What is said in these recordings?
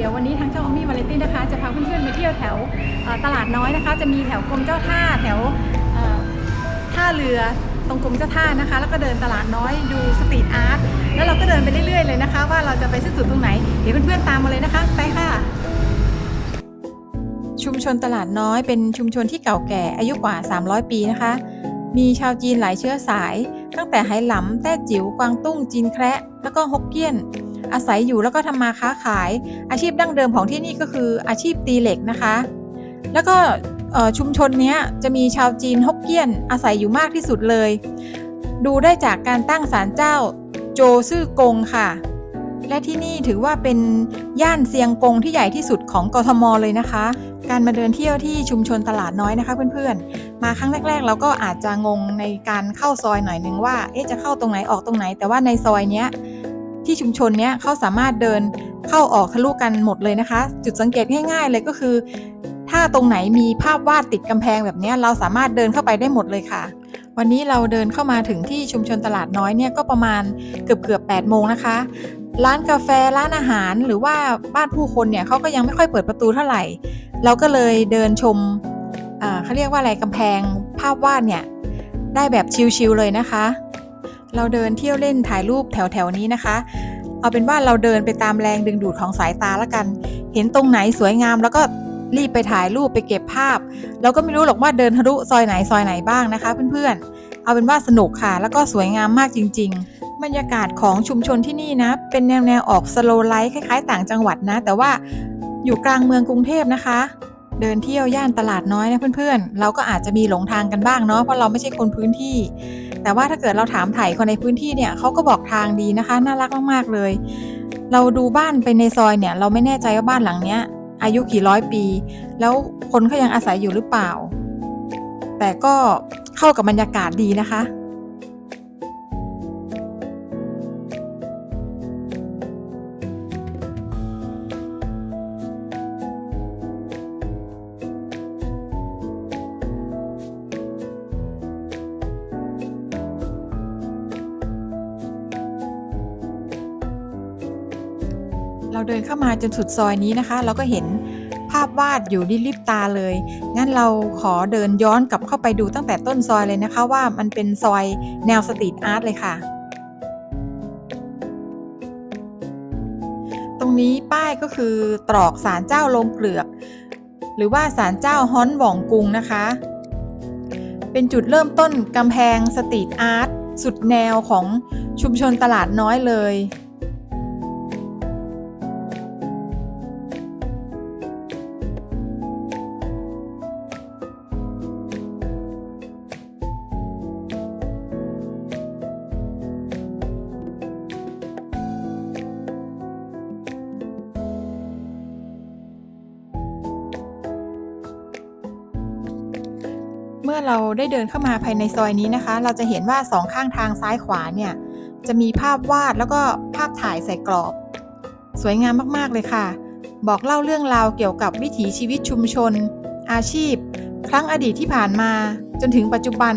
เดี๋ยววันนี้ทางช่องอมี่วาเลนตี้นะคะ จะพาเพื่อนๆมาเที่ยวแถวตลาดน้อยนะคะ จะมีแถวกรมเจ้าท่าแถวท่าเรือตรงกรมเจ้าท่านะคะ แล้วก็เดินตลาดน้อยดูสตรีทอาร์ตแล้วเราก็เดินไปเรื่อยๆเลยนะคะ ว่าเราจะไปสิ้นสุดตรงไหน เดี๋ยวเพื่อนๆตามมาเลยนะคะ ไปค่ะ ชุมชนตลาดน้อยเป็นชุมชนที่เก่าแก่อายุกว่า 300 ปีนะคะ มีชาวจีนหลายเชื้อสาย ตั้งแต่ไหหลำแต้จิ๋วกวางตุ้งจีนแคระแล้วก็ฮกเกี้ยน อาศัยอยู่แล้วก็ทำมาค้าขาย อาชีพดั้งเดิมของที่นี่ก็คืออาชีพตีเหล็กนะคะ แล้วก็ชุมชนนี้จะมีชาวจีนฮกเกี้ยนอาศัยอยู่มากที่สุดเลย ดูได้จากการตั้งศาลเจ้าโจซื่อกงค่ะ และที่นี่ถือว่าเป็นย่านเซียงกงที่ใหญ่ที่สุดของกทมเลยนะคะ การมาเดินเที่ยวที่ชุมชนตลาดน้อยนะคะเพื่อนๆ มาครั้งแรก ๆ เราก็อาจจะงงในการเข้าซอยหน่อยนึงว่าเอ๊ะจะเข้าตรงไหนออกตรงไหน แต่ว่าในซอยเนี้ย ที่ชุมชนเนี้ยเขาสามารถเดินเข้าออกทะลุกันหมดเลยนะคะ จุดสังเกตง่ายๆเลยก็คือ ถ้าตรงไหนมีภาพวาดติดกำแพงแบบนี้เราสามารถเดินเข้าไปได้หมดเลยค่ะ วันนี้เราเดินเข้ามาถึงที่ชุมชนตลาดน้อยเนี่ยก็ประมาณเกือบเกือบ8โมงนะคะ ร้านกาแฟร้านอาหารหรือว่าบ้านผู้คนเนี่ยเขาก็ยังไม่ค่อยเปิดประตูเท่าไหร่ เราก็เลยเดินชมเขาเรียกว่าอะไรกำแพงภาพวาดเนี่ยได้แบบชิลๆเลยนะคะ เราเดินเที่ยวเล่นถ่ายรูปแถวๆนี้นะคะ เอาเป็นว่าเราเดินไปตามแรงดึงดูดของสายตาแล้วกัน เห็นตรงไหนสวยงามแล้วก็รีบไปถ่ายรูปไปเก็บภาพ เราก็ไม่รู้หรอกว่าเดินทะลุซอยไหนซอยไหนบ้างนะคะเพื่อนๆ เอาเป็นว่าสนุกค่ะ แล้วก็สวยงามมากจริง ๆ บรรยากาศของชุมชนที่นี่นะ เป็นแนวแนวออกสโลไลฟ์คล้ายๆ ต่างจังหวัดนะ แต่ว่าอยู่กลางเมืองกรุงเทพนะคะ เดินเที่ยวย่านตลาดน้อยนะเพื่อนๆ เราก็อาจจะมีหลงทางกันบ้างเนาะเพราะเราไม่ใช่คนพื้นที่ แต่ว่าถ้าเกิดเราถามไถ่คนในพื้นที่เนี่ยเขาก็บอกทางดีนะคะ น่ารักมากๆเลย เราดูบ้านไปในซอยเนี่ย เราไม่แน่ใจว่าบ้านหลังเนี้ย อายุกี่ร้อยปี แล้วคนเขายังอาศัยอยู่หรือเปล่า แต่ก็เข้ากับบรรยากาศดีนะคะ มาจนสุดซอยนี้นะคะ เราก็เห็นภาพวาดอยู่ริบลิบตาเลย งั้นเราขอเดินย้อนกลับเข้าไปดูตั้งแต่ต้นซอยเลยนะคะ ว่ามันเป็นซอยแนวสตรีทอาร์ตเลยค่ะ ตรงนี้ป้ายก็คือตรอกศาลเจ้าลงเกลือก หรือว่าศาลเจ้าฮ้อนหว่องกุงนะคะ เป็นจุดเริ่มต้นกำแพงสตรีทอาร์ตสุดแนวของชุมชนตลาดน้อยเลย มื่อเราได้เดินเข้ามาภายในซอยนี้นะคะ เราจะเห็นว่าสองข้างทางซ้ายขวาเนี่ยจะมีภาพวาดแล้วก็ภาพถ่ายใส่กรอบ สวยงามมากๆเลยค่ะ บอกเล่าเรื่องราวเกี่ยวกับวิถีชีวิตชุมชน อาชีพ ครั้งอดีตที่ผ่านมา จนถึงปัจจุบัน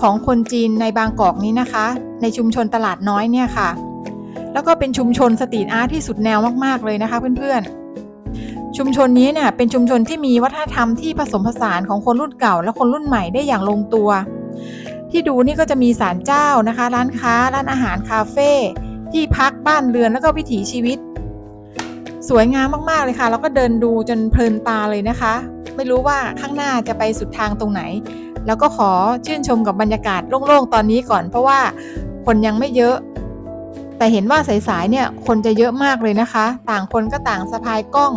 ของคนจีนในบางกอกนี้นะคะ ในชุมชนตลาดน้อยเนี่ยค่ะ แล้วก็เป็นชุมชนสตรีทอาร์ตที่สุดแนวมากๆเลยนะคะเพื่อนๆ ชุมชนนี้เนี่ยเป็นชุมชนที่มีวัฒนธรรมที่ผสมผสานของคนรุ่นเก่า และคนรุ่นใหม่ได้อย่างลงตัว ที่ดูนี่ก็จะมีศาลเจ้านะคะ ร้านค้า ร้านอาหารคาเฟ่ที่พักบ้านเรือนแล้วก็วิถีชีวิต สวยงามมากๆเลยค่ะ แล้วก็เดินดูจนเพลินตาเลยนะคะ ไม่รู้ว่าข้างหน้าจะไปสุดทางตรงไหน แล้วก็ขอชื่นชมกับบรรยากาศโล่งๆตอนนี้ก่อน เพราะว่าคนยังไม่เยอะ แต่เห็นว่าสายๆเนี่ยคนจะเยอะมากเลยนะคะ ต่างคนก็ต่างสะพายกล้อง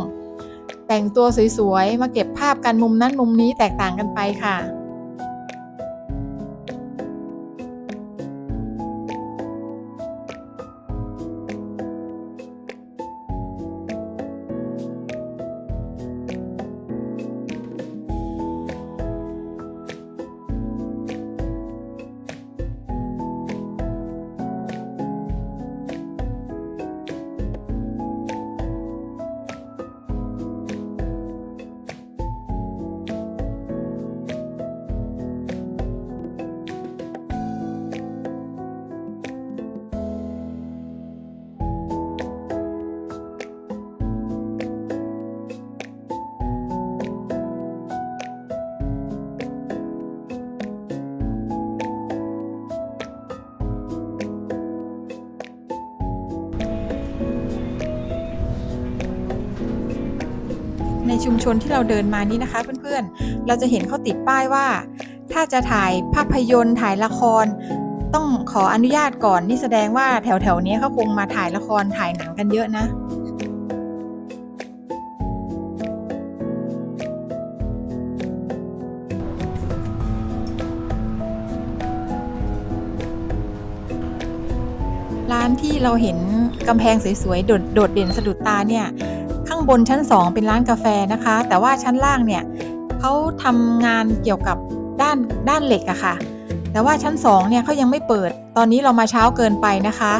แต่งตัวสวยๆ มาเก็บภาพกันมุมนั้นมุมนี้แตกต่างกันไปค่ะ ชุมชนที่เราเดินมานี้นะคะเพื่อนๆ เราจะเห็นเขาติดป้ายว่า ถ้าจะถ่ายภาพยนตร์ถ่ายละคร ต้องขออนุญาตก่อนนี่แสดงว่าแถวๆนี้เขาคงมาถ่ายละครถ่ายหนังกันเยอะนะร้านที่เราเห็นกำแพงสวยๆ โดดเด่นสะดุดตาเนี่ย บนชั้น 2 เป็นร้านกาแฟนะคะ แต่ว่าชั้นล่างเนี่ยเขาทำงานเกี่ยวกับด้านด้านเหล็กอะค่ะ แต่ว่าชั้น2เนี่ยเขายังไม่เปิด ตอนนี้เรามาเช้าเกินไปนะคะ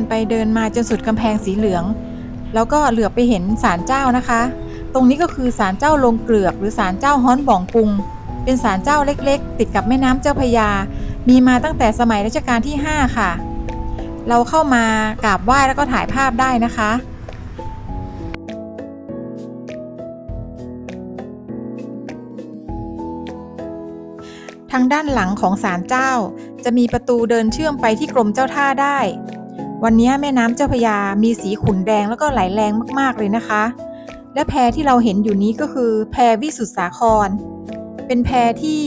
นไปเดินมาจนสุดกำแพงสีเหลือง แล้วก็เหลือไปเห็นศาลเจ้านะคะ ตรงนี้ก็คือศาลเจ้าลงเกลือก หรือศาลเจ้าฮ้อนบ่องกุง เป็นศาลเจ้าเล็ก ๆ ติดกับแม่น้ำเจ้าพยา มีมาตั้งแต่สมัยรัชกาลที่ 5 ค่ะ เราเข้ามากราบไหว้แล้วก็ถ่ายภาพได้นะคะทางด้านหลังของศาลเจ้า จะมีประตูเดินเชื่อมไปที่กรมเจ้าท่าได้ วันนี้แม่น้ำเจ้าพยามีสีขุ่นแดงแล้วก็ไหลแรงมากๆเลยนะคะ และแพที่เราเห็นอยู่นี้ก็คือแพวิสุทธสาคร เป็นแพที่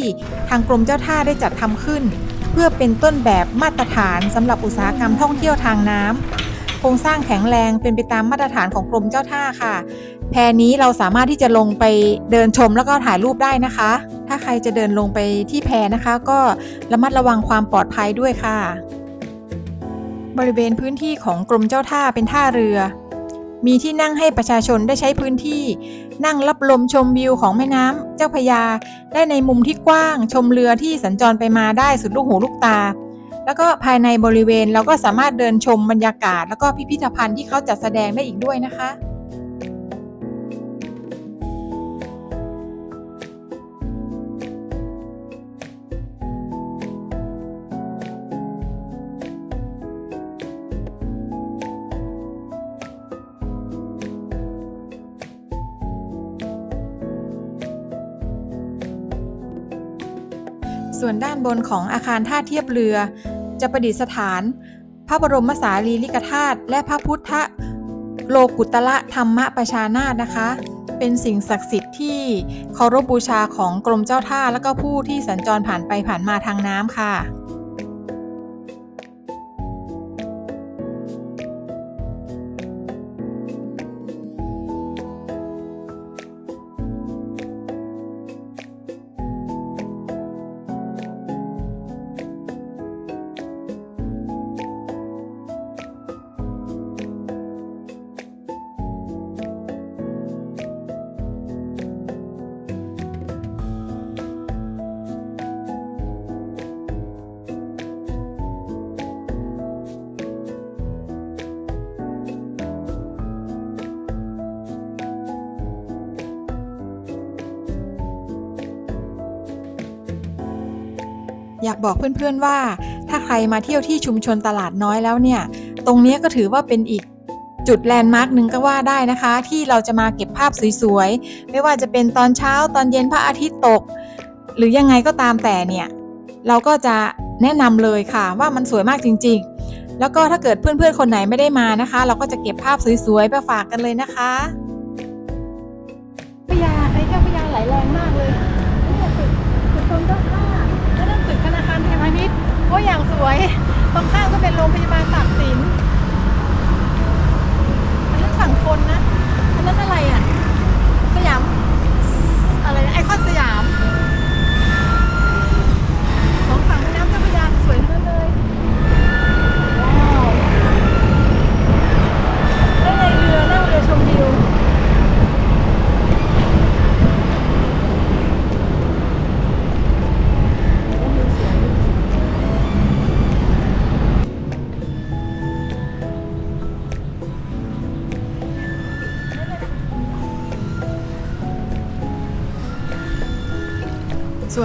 ทางกรมเจ้าท่าได้จัดทำขึ้น เพื่อเป็นต้นแบบมาตรฐานสำหรับอุตสาหกรรมท่องเที่ยวทางน้ำโครงสร้างแข็งแรงเป็นไปตามมาตรฐานของกรมเจ้าท่าค่ะ แพนี้เราสามารถที่จะลงไปเดินชมแล้วก็ถ่ายรูปได้นะคะ ถ้าใครจะเดินลงไปที่แพนะคะ ก็ระมัดระวังความปลอดภัยด้วยค่ะ บริเวณพื้นที่ของกรมเจ้าท่าเป็นท่าเรือ มีที่นั่งให้ประชาชนได้ใช้พื้นที่ นั่งรับลมชมวิวของแม่น้ำเจ้าพยา ได้ในมุมที่กว้าง ชมเรือที่สัญจรไปมาได้สุดลูกหูลูกตา แล้วก็ภายในบริเวณเราก็สามารถเดินชมบรรยากาศ แล้วก็พิพิธภัณฑ์ที่เขาจัดแสดงได้อีกด้วยนะคะ ส่วนด้านบนของอาคารท่าเทียบเรือ จะประดิษฐาน พระบรมสารีริกธาตุและพระพุทธโลกุตละธรรมประชานาตนะคะ เป็นสิ่งศักดิ์สิทธิ์ที่เคารพบูชาของกรมเจ้าท่าและก็ผู้ที่สัญจรผ่านไปผ่านมาทางน้ำค่ะ อยากบอกเพื่อนๆว่า ถ้าใครมาเที่ยวที่ชุมชนตลาดน้อยแล้วเนี่ย ตรงนี้ก็ถือว่าเป็นอีกจุดแลนด์มาร์กหนึ่งก็ว่าได้นะคะ ที่เราจะมาเก็บภาพสวยๆ ไม่ว่าจะเป็นตอนเช้าตอนเย็นพระอาทิตย์ตก หรือยังไงก็ตามแต่เนี่ย เราก็จะแนะนำเลยค่ะว่ามันสวยมากจริงๆ แล้วก็ถ้าเกิดเพื่อนๆ คนไหนไม่ได้มานะคะ เราก็จะเก็บภาพสวยๆไปฝากกันเลยนะคะพยาไอ้เจ้าพยาไหลแรงมากเลย อ้อย่างสวย ตรงข้างก็เป็นโรงพยาบาลตากสิน อันนั้นฝั่งคนนะ อันนั้นอะไรอะ สยาม อะไรไอคอนสยาม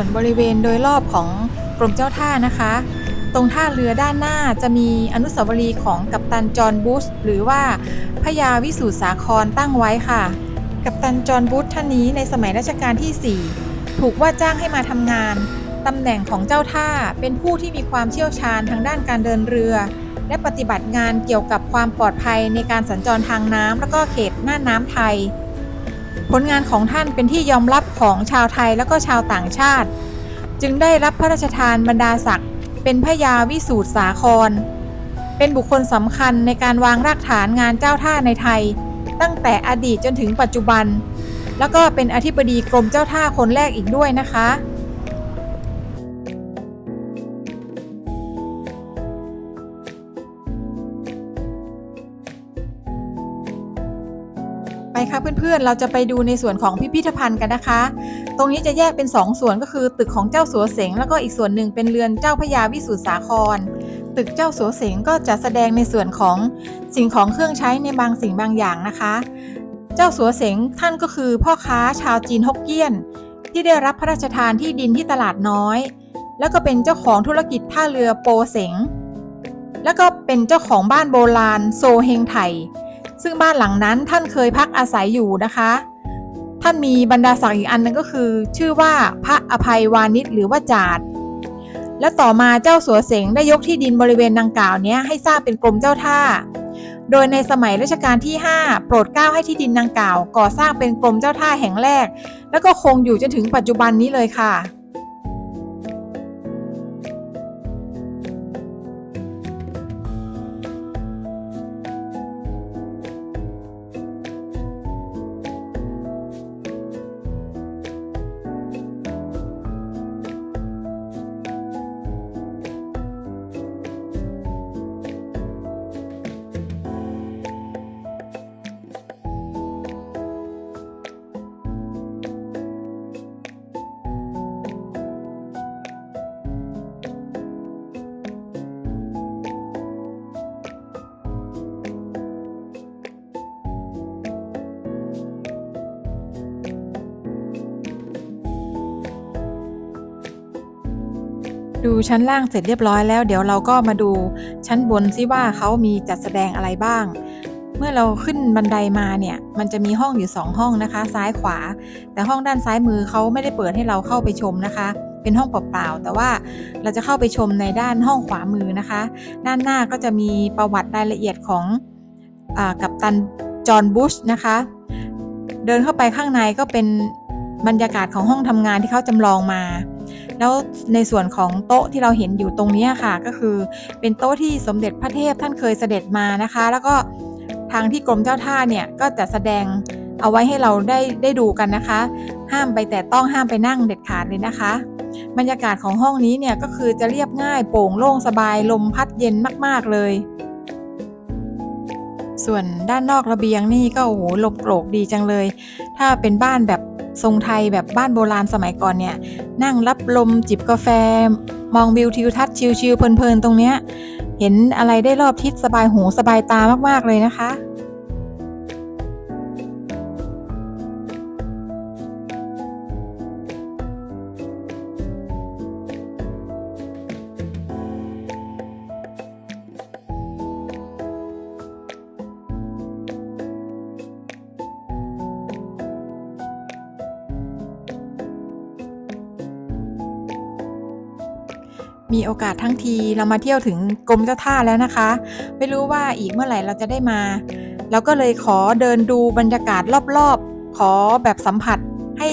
ส่วนบริเวณโดยรอบของกรมเจ้าท่านะคะ ตรงท่าเรือด้านหน้าจะมีอนุสาวรีย์ของกัปตันจอห์นบูชหรือว่าพระยาวิสูตรสาครตั้งไว้ค่ะ กัปตันจอห์นบูชท่านนี้ในสมัยรัชกาลที่ 4 ถูกว่าจ้างให้มาทำงานตำแหน่งของเจ้าท่าเป็นผู้ที่มีความเชี่ยวชาญทางด้านการเดินเรือ และปฏิบัติงานเกี่ยวกับความปลอดภัยในการสัญจรทางน้ำและก็เขตหน้าน้ำไทย ผลงานของท่านเป็นที่ยอมรับของชาวไทยและก็ชาวต่างชาติ จึงได้รับพระราชทานบรรดาศักดิ์เป็นพระยาวิสูตรสาคร เป็นบุคคลสำคัญในการวางรากฐานงานเจ้าท่าในไทย ตั้งแต่อดีตจนถึงปัจจุบัน แล้วก็เป็นอธิบดีกรมเจ้าท่าคนแรกอีกด้วยนะคะ พื่อนๆ เราจะไปดูในส่วนของพิพิธภัณฑ์กันนะคะ ตรงนี้จะแยกเป็น 2 ส่วนก็คือตึกของเจ้าสัวเสงแล้วก็อีกส่วนหนึ่งเป็นเรือนเจ้าพยาวิสุทธิสาคร ตึกเจ้าสัวเสงก็จะแสดงในส่วนของสิ่งของเครื่องใช้ในบางสิ่งบางอย่างนะคะ เจ้าสัวเสงท่านก็คือพ่อค้าชาวจีนฮกเกี้ยน ที่ได้รับพระราชทานที่ดินที่ตลาดน้อย แล้วก็เป็นเจ้าของธุรกิจท่าเรือโปเสงแล้วก็เป็นเจ้าของบ้านโบราณโซเฮงไถ ซึ่งบ้านหลังนั้นท่านเคยพักอาศัยอยู่นะคะ ท่านมีบรรดาศักดิ์อีกอันหนึงก็คือ ชื่อว่าพระอภัยวานิชหรือว่าจาดและต่อมาเจ้าสัวเสงได้ยกที่ดินบริเวณดังกล่าวเนี้ยให้สร้างเป็นกรมเจ้าท่า โดยในสมัยรัชกาลที่ 5 โปรดเกล้าให้ที่ดินดังกล่าว ก่อสร้างเป็นกรมเจ้าท่าแห่งแรก แล้วก็คงอยู่จนถึงปัจจุบันนี้เลยค่ะ ดูชั้นล่างเสร็จเรียบร้อยแล้ว เดี๋ยวเราก็มาดูชั้นบนซิว่าเขามีจัดแสดงอะไรบ้าง เมื่อเราขึ้นบันไดมาเนี่ย มันจะมีห้องอยู่ 2 ห้องนะคะ ซ้ายขวา แต่ห้องด้านซ้ายมือเขาไม่ได้เปิดให้เราเข้าไปชมนะคะ เป็นห้องเปล่าๆแต่ว่าเราจะเข้าไปชมในด้านห้องขวามือนะคะ ด้านหน้าก็จะมีประวัติรายละเอียดของอกัปตันจอห์นบุชนะคะ เดินเข้าไปข้างในก็เป็นบรรยากาศของห้องทำงานที่เขาจำลองมา แล้วในส่วนของโต๊ะที่เราเห็นอยู่ตรงนี้ค่ะ ก็คือเป็นโต๊ะที่สมเด็จพระเทพท่านเคยเสด็จมานะคะ แล้วก็ทางที่กรมเจ้าท่าเนี่ยก็จะแสดงเอาไว้ให้เราได้ได้ดูกันนะคะ ห้ามไปแต่ต้องห้ามไปนั่งเด็ดขาดเลยนะคะ บรรยากาศของห้องนี้เนี่ยก็คือจะเรียบง่ายโปร่งโล่งสบายลมพัดเย็นมากๆเลย ส่วนด้านนอกระเบียงนี่ก็โอ้โหลมโกรกดีจังเลย ถ้าเป็นบ้านแบบ ทรงไทยแบบบ้านโบราณสมัยก่อนเนี่ย นั่งรับลมจิบกาแฟ มองวิวทิวทัศน์ชิลๆเพลินๆ ตรงเนี้ย เห็นอะไรได้รอบทิศสบายหูสบายตามากๆเลยนะคะ มีโอกาสทั้งทีเรามาเที่ยวถึงกรมเจ้าท่าแล้วนะคะ ไม่รู้ว่าอีกเมื่อไหร่เราจะได้มา เราก็เลยขอเดินดูบรรยากาศรอบๆ ขอแบบสัมผัสให้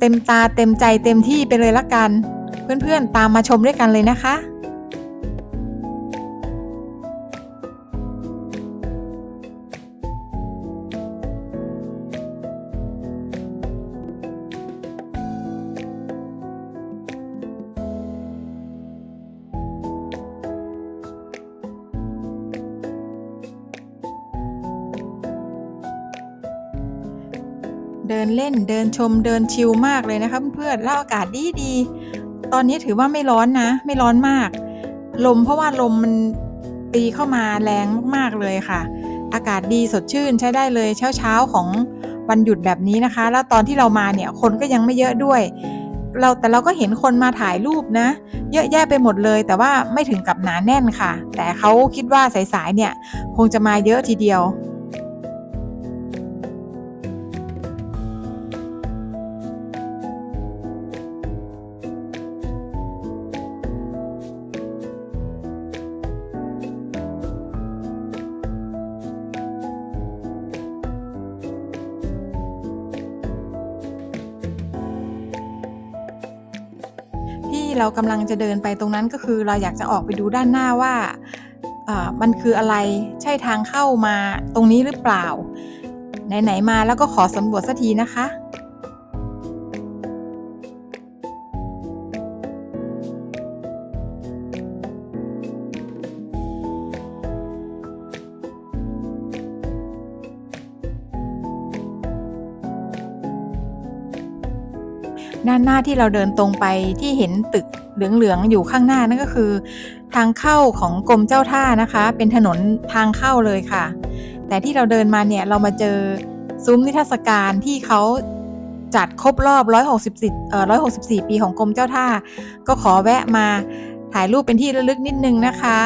เต็มตาเต็มใจเต็มที่ไปเลยละกัน เพื่อนๆตามมาชมด้วยกันเลยนะคะ เดินเล่นเดินชมเดินชิลมากเลยนะคะเพื่อนๆแล้วอากาศดีดี ตอนนี้ถือว่าไม่ร้อนนะ ไม่ร้อนมาก ลมเพราะว่าลมมันตีเข้ามาแรงมากๆเลยค่ะ อากาศดีสดชื่นใช้ได้เลยเช้าๆของวันหยุดแบบนี้นะคะ แล้วตอนที่เรามาเนี่ยคนก็ยังไม่เยอะด้วย เราแต่เราก็เห็นคนมาถ่ายรูปนะ เยอะแยะไปหมดเลย แต่ว่าไม่ถึงกับหนาแน่นค่ะ แต่เขาคิดว่าสายๆเนี่ยคงจะมาเยอะทีเดียว ที่เรากำลังจะเดินไปตรงนั้นก็คือเราอยากจะออกไปดูด้านหน้าว่าอ่ามันคืออะไรใช่ทางเข้ามาตรงนี้หรือเปล่า ไหน ๆ มาแล้วก็ขอสำรวจสักทีนะคะ ด้านหน้าที่เราเดินตรงไปที่เห็นตึกเหลืองๆอยู่ข้างหน้านั่นก็คือ ทางเข้าของกรมเจ้าท่านะคะ เป็นถนนทางเข้าเลยค่ะ แต่ที่เราเดินมาเนี่ยเรามาเจอซุ้มนิทรรศการที่เขาจัดครบรอบ 164เอ่อ164 ปีของกรมเจ้าท่า ก็ขอแวะมาถ่ายรูปเป็นที่ระลึกนิดนึงนะคะ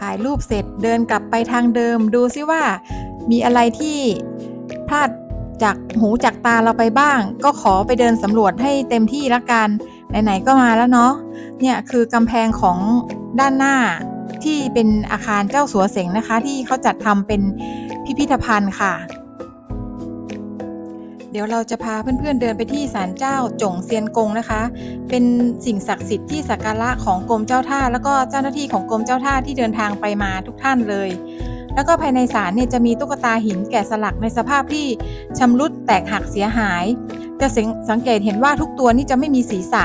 ถ่ายรูปเสร็จเดินกลับไปทางเดิมดูซิว่า มีอะไรที่พลาดจากหูจากตาเราไปบ้าง ก็ขอไปเดินสำรวจให้เต็มที่ละกัน ไหนๆก็มาแล้วเนาะเนี่ยคือกำแพงของด้านหน้าที่เป็นอาคารเจ้าสัวเสงนะคะ ที่เขาจัดทำเป็นพิพิธภัณฑ์ค่ะ เดี๋ยวเราจะพาเพื่อนๆเดินไปที่ศาลเจ้าจงเซียนกงนะคะ เป็นสิ่งศักดิ์สิทธิ์ที่สักการะของกรมเจ้าท่า แล้วก็เจ้าหน้าที่ของกรมเจ้าท่าที่เดินทางไปมาทุกท่านเลย แล้วก็ภายในศาลเนี่ยจะมีตุ๊กตาหินแกะสลักในสภาพที่ชำรุดแตกหักเสียหาย จะสังสังเกตเห็นว่าทุกตัวนี่จะไม่มีศีรษะ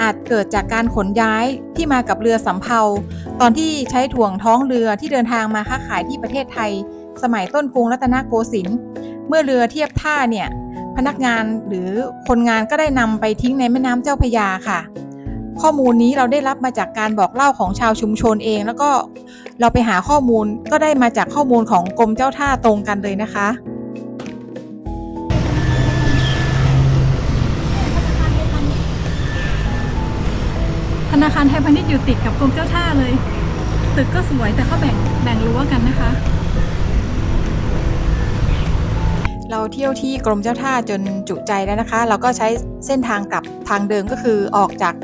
อาจเกิดจากการขนย้ายที่มากับเรือสำเภา ตอนที่ใช้ถ่วงท้องเรือที่เดินทางมาค้าขายที่ประเทศไทย สมัยต้นกรุงรัตนโกสินทร์เมื่อเรือเทียบท่าเนี่ยพนักงานหรือคนงานก็ได้นำไปทิ้งในแม่น้ำเจ้าพยาค่ะ ข้อมูลนี้เราได้รับมาจากการบอกเล่าของชาวชุมชนเอง แล้วก็เราไปหาข้อมูลก็ได้มาจากข้อมูลของกรมเจ้าท่าตรงกันเลยนะคะธนาคารไทยพาณิชย์อยู่ติดกับกรมเจ้าท่าเลย ตึกก็สวยแต่เขาแบ่งแบ่งรั้วกันนะคะ เราเที่ยวที่กรมเจ้าท่าจนจุใจแล้วนะคะ เราก็ใช้เส้นทางกลับทางเดิมก็คือออกจาก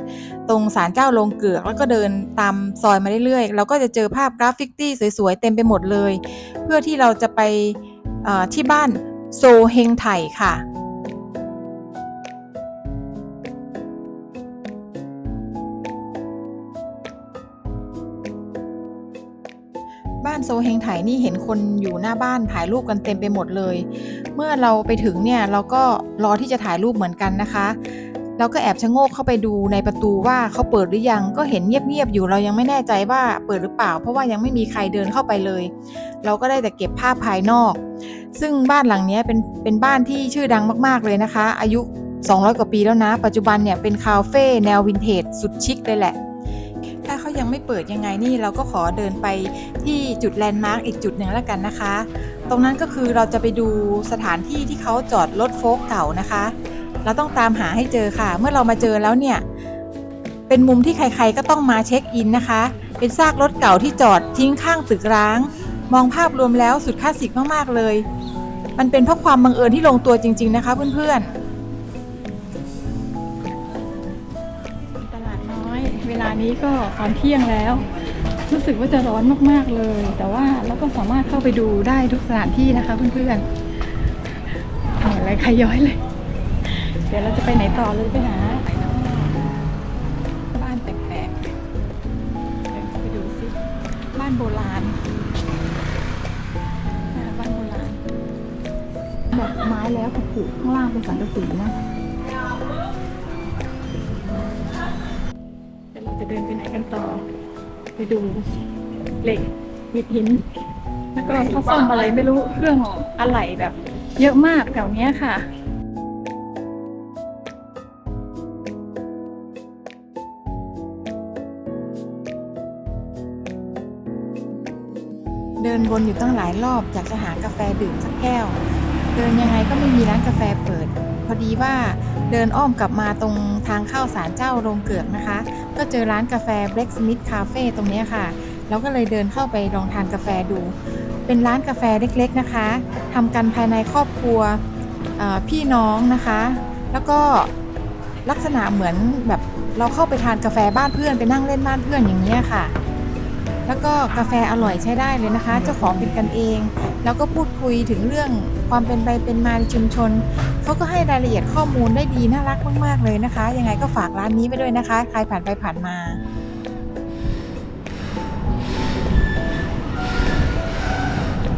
ตรงศาลเจ้าลงเกือก แล้วก็เดินตามซอยมาเรื่อยๆ เราก็จะเจอภาพกราฟิกตี้สวยๆ เต็มไปหมดเลย เพื่อที่เราจะไปที่บ้านโซเฮงไถค่ะบ้านโซเฮงไถนี่เห็นคนอยู่หน้าบ้านถ่ายรูปกันเต็มไปหมดเลย เมื่อเราไปถึงเนี่ยเราก็รอที่จะถ่ายรูปเหมือนกันนะคะ เราก็แอบชะโงกเข้าไปดูในประตูว่าเขาเปิดหรือยัง ก็เห็นเงียบๆอยู่เรายังไม่แน่ใจว่าเปิดหรือเปล่า เพราะว่ายังไม่มีใครเดินเข้าไปเลย เราก็ได้แต่เก็บภาพภายนอก ซึ่งบ้านหลังนี้เป็นเป็นบ้านที่ชื่อดังมากๆเลยนะคะ อายุ 200 กว่าปีแล้วนะ ปัจจุบันเนี่ยเป็นคาเฟ่แนววินเทจสุดชิคเลยแหละ ถ้าเขายังไม่เปิดยังไงนี่เราก็ขอเดินไปที่จุดแลนด์มาร์กอีกจุดหนึ่งแล้วกันนะคะ ตรงนั้นก็คือเราจะไปดูสถานที่ที่เขาจอดรถโฟล์กเก่านะคะ เราต้องตามหาให้เจอค่ะ เมื่อเรามาเจอแล้วเนี่ย เป็นมุมที่ใครๆก็ต้องมาเช็คอินนะคะ เป็นซากรถเก่าที่จอดทิ้งข้างตึกร้าง มองภาพรวมแล้วสุดคลาสสิกมากๆเลย มันเป็นเพราะความบังเอิญที่ลงตัวจริง ๆนะคะเพื่อนๆตลาดน้อยเวลานี้ก็ตอนเที่ยงแล้ว รู้สึกว่าจะร้อนมากๆเลย แต่ว่าเราก็สามารถเข้าไปดูได้ทุกสถานที่นะคะเพื่อนๆเหมือนอะไรใครย้อยเลย เดี๋ยวเราจะไปไหนต่อเลยไปหาบ้านแปลกๆเดินเข้าไปดูสิบ้านโบราณอ่าบ้านโบราณแบบไม้แล้วผูกข้างล่างเป็นสังกะสีนะเดี๋ยวเราจะเดินไปไหนกันต่อ ไปดูเหล็กหิดหิน แล้วก็เขาซ่อมอะไรไม่รู้เครื่องอะไหล่แบบ เยอะมากแถวเนี้ยค่ะ วนอยู่ตั้งหลายรอบอยากจะหากาแฟดื่มสักแก้ว เดินยังไงก็ไม่มีร้านกาแฟเปิด พอดีว่าเดินอ้อมกลับมาตรงทางเข้าศาลเจ้าโรงเกือกนะคะ ก็เจอร้านกาแฟ Black Smith Cafe ตรงนี้ค่ะ แล้วก็เลยเดินเข้าไปลองทานกาแฟดู เป็นร้านกาแฟเล็กๆนะคะทำกันภายในครอบครัวพี่น้องนะคะ แล้วก็ลักษณะเหมือนแบบเราเข้าไปทานกาแฟบ้านเพื่อนไปนั่งเล่นบ้านเพื่อนอย่างนี้ค่ะ แล้วก็กาแฟอร่อยใช้ได้เลยนะคะ เจ้าของเป็นกันเอง แล้วก็พูดคุยถึงเรื่องความเป็นไปเป็นมาในชุมชน เขาก็ให้รายละเอียดข้อมูลได้ดีน่ารักมากๆเลยนะคะ ยังไงก็ฝากร้านนี้ไปด้วยนะคะ ใครผ่านไปผ่านมา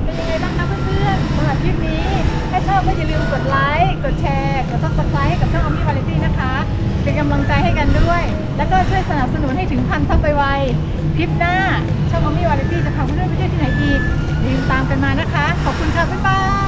เป็นยังไงบ้างคะเพื่อนๆสำหรับคลิปนี้ ถ้าชอบก็อย่าลืมกดไลค์ กดแชร์ กด subscribe ให้กับช่องอมี่วาไรตี้นะคะ เป็นกำลังใจให้กันด้วย แล้วก็ช่วยสนับสนุนให้ถึงพันซับไปไวคลิปหน้าช่องอมี่วาไรตี้จะพาเพื่อนๆไปเที่ยวที่ไหนอีกอย่าลืมตามกันมานะคะ ขอบคุณค่ะ บ๊ายบาย